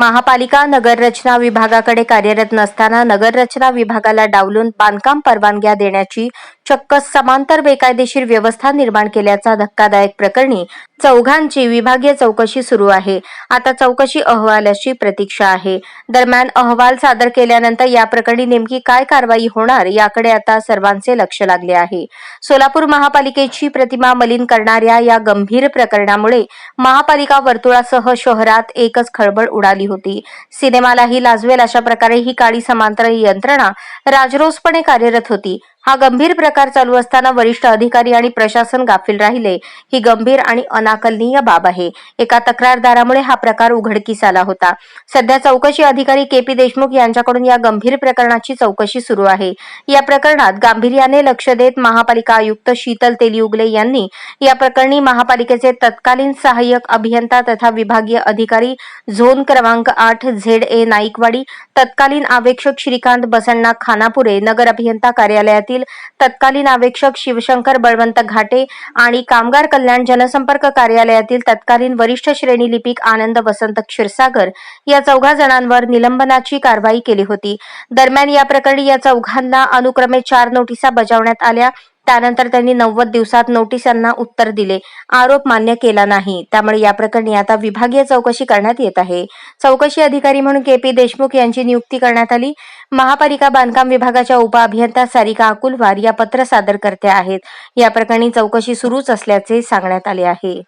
महापालिका नगररचना विभागाकडे कार्यरत नसताना नगररचना विभागाला डावलून बांधकाम परवानग्या देण्याची चक्क समांतर बेकायदेशीर व्यवस्था निर्माण केल्याचा धक्कादायक प्रकरणी चौघांची विभागीय चौकशी सुरू आहे. आता चौकशी अहवालाची प्रतीक्षा आहे. दरम्यान अहवाल सादर केल्यानंतर या प्रकरणी नेमकी काय कारवाई होणार याकडे आता सर्वांचे लक्ष लागले आहे. सोलापूर महापालिकेची प्रतिमा मलिन करणाऱ्या या गंभीर प्रकरणामुळे महापालिका वर्तुळासह शहरात एकच खळबळ उडाली होती. सिनेमालाही लाजवेल अशा प्रकारे ही काळी समांतर यंत्रणा राजरोसपणे कार्यरत होती. हा गंभीर प्रकार चालू असताना वरिष्ठ अधिकारी आणि प्रशासन गाफील राहिले. ही गंभीर आणि अनाकलनीय बाब आहे. एका तक्रारदारामुळे हा प्रकार उघडकीस आला होता. सध्या चौकशी अधिकारी के पी देशमुख यांच्याकडून या गंभीर प्रकरणाची चौकशी सुरू आहे. या प्रकरणात गांभीर्याने लक्ष देत महापालिका आयुक्त शीतल तेलियुगले यांनी या प्रकरणी महापालिकेचे तत्कालीन सहाय्यक अभियंता तथा विभागीय अधिकारी झोन क्रमांक आठ झेड ए नाईकवाडी तत्कालीन अवेक्षक श्रीकांत बसण्णा खानापुरे नगर अभियंता कार्यालयातील तत्कालीन अवेक्षक शिवशंकर बळवंत घाटे आणि कामगार कल्याण जनसंपर्क कार्यालयातील तत्कालीन वरिष्ठ श्रेणी लिपिक आनंद वसंत क्षीरसागर या चौघा जणांवर निलंबनाची कारवाई केली होती. दरम्यान या प्रकरणी या चौघांना अनुक्रमे चार नोटिसा बजावण्यात आल्या. त्यानंतर त्यांनी नव्वद दिवसात नोटिसांना उत्तर दिले. आरोप मान्य केला नाही. त्यामुळे या प्रकरणी आता विभागीय चौकशी करण्यात येत आहे. चौकशी अधिकारी म्हणून के पी देशमुख यांची नियुक्ती करण्यात आली. महापालिका बांधकाम विभागाच्या उपअभियंता सारिका अकुलवार या पत्र सादर करते आहेत. या प्रकरणी चौकशी सुरूच असल्याचे सांगण्यात आले आहे.